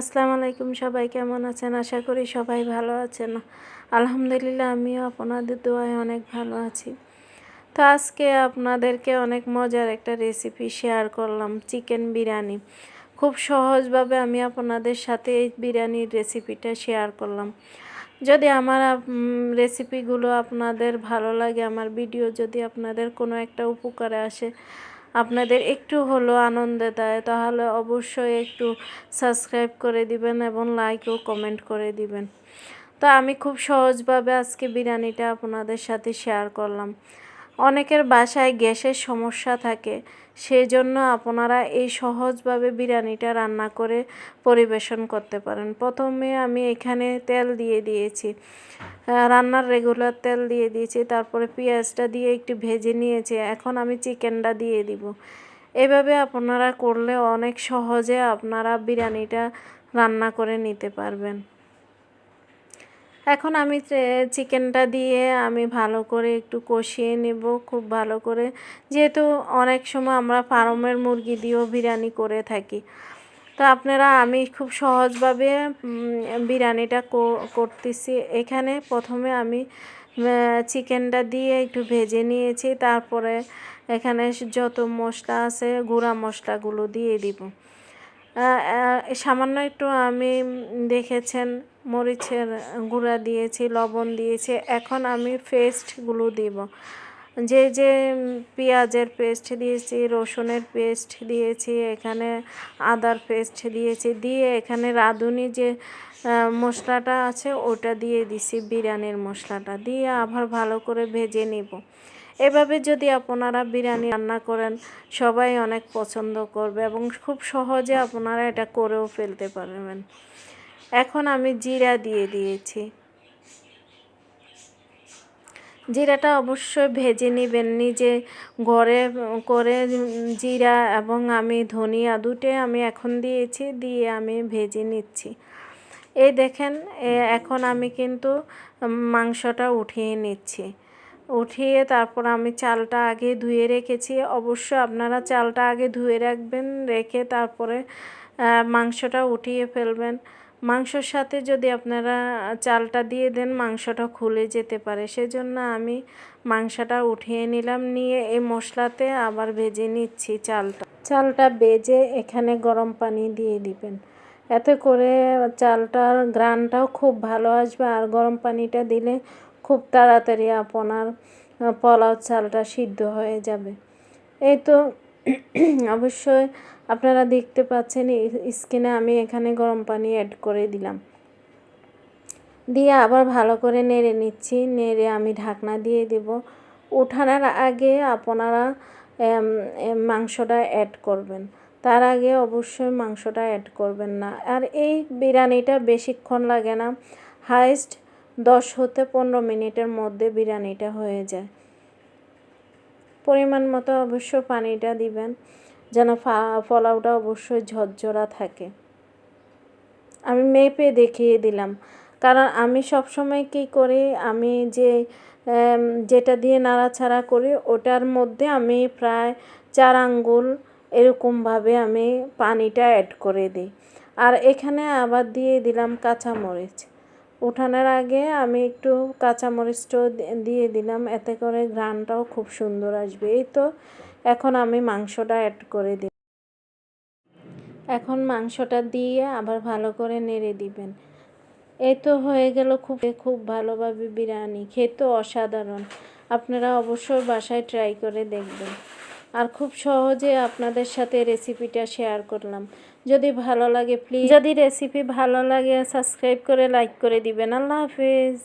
আসসালামু আলাইকুম সবাই, কেমন আছেন? আশা করি সবাই ভালো আছেন। আলহামদুলিল্লাহ, আমিও আপনাদের দোয়ায় অনেক ভালো আছি। তো আজকে আপনাদেরকে অনেক মজার একটা রেসিপি শেয়ার করলাম চিকেন বিরিয়ানি। খুব সহজভাবে আমি আপনাদের সাথে এই বিরিয়ানির রেসিপিটা শেয়ার করলাম। যদি আমার রেসিপিগুলো আপনাদের ভালো লাগে, আমার ভিডিও যদি আপনাদের কোনো একটা উপকারে আসে আপনাদের একটু হলো আনন্দ দেয়, তাহলে অবশ্যই একটু সাবস্ক্রাইব করে দিবেন এবং লাইক ও কমেন্ট করে দিবেন। তো আমি খুব সহজভাবে আজকে বিরিয়ানিটা আপনাদের সাথে শেয়ার করলাম। অনেকের বাসায় গ্যাসের সমস্যা থাকে সেই জন্য আপনারা এই সহজভাবে বিরিয়ানিটা রান্না করে পরিবেশন করতে পারেন। প্রথমে আমি এখানে তেল দিয়ে দিয়েছি। রান্নার রেগুলার তেল দিয়ে দিয়েছি, তারপরে পেঁয়াজটা দিয়ে একটু ভেজে নিয়েছি। এখন আমি চিকেনটা দিয়ে দিব। এভাবে আপনারা করলে অনেক সহজে আপনারা বিরিয়ানিটা রান্না করে নিতে পারবেন। এখন আমি চিকেনটা দিয়ে আমি ভালো করে একটু কষিয়ে নেব, খুব ভালো করে। যেহেতু অনেক সময় আমরা ফার্মের মুরগি দিয়েও বিরিয়ানি করে থাকি। তো আপনারা, আমি খুব সহজভাবে বিরিয়ানিটা করতেছি। এখানে প্রথমে আমি চিকেনটা দিয়ে একটু ভেজে নিয়েছি। তারপরে এখানে যত মশলা আছে, গুঁড়া মশলাগুলো দিয়ে দিব। সামান্য একটু আমি দেখেছেন, মরিচের গুঁড়া দিয়েছি, লবণ দিয়েছি, এখন আমি পেস্টগুলো দিব। যে যে পেঁয়াজের পেস্ট দিয়েছি, রসুনের পেস্ট দিয়েছি, এখানে আদার পেস্ট দিয়েছি, দিয়ে এখানে রাঁধুনি যে মশলাটা আছে, ওটা দিয়ে দিছি, বিরিয়ানির মশলাটা, দিয়ে আবার ভালো করে ভেজে নিব। এভাবে যদি আপনারা বিরিয়ানি রান্না করেন, সবাই অনেক পছন্দ করবে এবং খুব সহজে আপনারা এটা করেও ফেলতে পারবেন। এখন আমি জিরা দিয়ে দিয়েছি। জিরাটা অবশ্যই ভেজে নেবেন, নিজে ঘরে, করে জিরা এবং আমি ধনিয়া দুটোই আমি এখন দিয়েছি, দিয়ে আমি ভেজে নিচ্ছি। এই দেখেন এখন আমি কিন্তু মাংসটা উঠিয়ে নিচ্ছি। উঠিয়ে তারপর আমি চালটা আগে ধুয়ে রেখেছি। অবশ্যই আপনারা চালটা আগে ধুয়ে রাখবেন, রেখে তারপরে মাংসটা উঠিয়ে ফেলবেন। মাংসর সাথে যদি আপনারা চালটা দিয়ে দেন, মাংসটা খুলে যেতে পারে। সেজন্য আমি মাংসটা উঠিয়ে নিলাম, নিয়ে এই মশলাতে আবার ভেজে নিচ্ছি চালটা। চালটা বেজে এখানে গরম পানি দিয়ে দিবেন। এতে করে চালটার গ্রানটাও খুব ভালো আসবে। আর গরম পানিটা দিলে খুব তাড়াতাড়ি আপনার পোলাও চালটা সিদ্ধ হয়ে যাবে। এই তো অবশ্যই আপনারা দেখতে পাচ্ছেন স্কিনে আমি এখানে গরম পানি অ্যাড করে দিলাম। দিয়ে আবার ভালো করে নেড়ে নিচ্ছি, নেড়ে আমি ঢাকনা দিয়ে দেব। উঠানোর আগে আপনারা মাংসটা অ্যাড করবেন। তার আগে অবশ্যই মাংসটা অ্যাড করবেন না। আর এই বিরিয়ানিটা বেশিক্ষণ লাগে না। হাইস্ট দশ হতে পনেরো মিনিটের মধ্যে বিরিয়ানিটা হয়ে যায়। পরিমাণ মতো অবশ্য পানিটা দিবেন, যেন পোলাওটা অবশ্যই ঝরঝরা থাকে। আমি মেপে দেখিয়ে দিলাম, কারণ আমি সবসময় কী করি, আমি যে যেটা দিয়ে নাড়াছাড়া করি, ওটার মধ্যে আমি প্রায় চার আঙ্গুল এরকমভাবে আমি পানিটা অ্যাড করে দিই। আর এখানে আবার দিয়ে দিলাম কাঁচামরিচ। উঠানোর আগে আমি একটু কাঁচামরিচটাও দিয়ে দিলাম। এতে করে ঘ্রানটাও খুব সুন্দর আসবে। এই তো এখন আমি মাংসটা অ্যাড করে দিই এখন মাংসটা দিয়ে আবার ভালো করে নেড়ে দিবেন। এই তো হয়ে গেল খুব খুব ভালোভাবে বিরিয়ানি। খেতে অসাধারণ। আপনারা অবশ্যই বাসায় ট্রাই করে দেখবেন। আর খুব সহজে আপনাদের সাথে রেসিপিটা শেয়ার করলাম। যদি ভালো লাগে প্লিজ যদি রেসিপি ভালো লাগে সাবস্ক্রাইব করে লাইক করে দিবেন। আল্লাহ হাফিজ।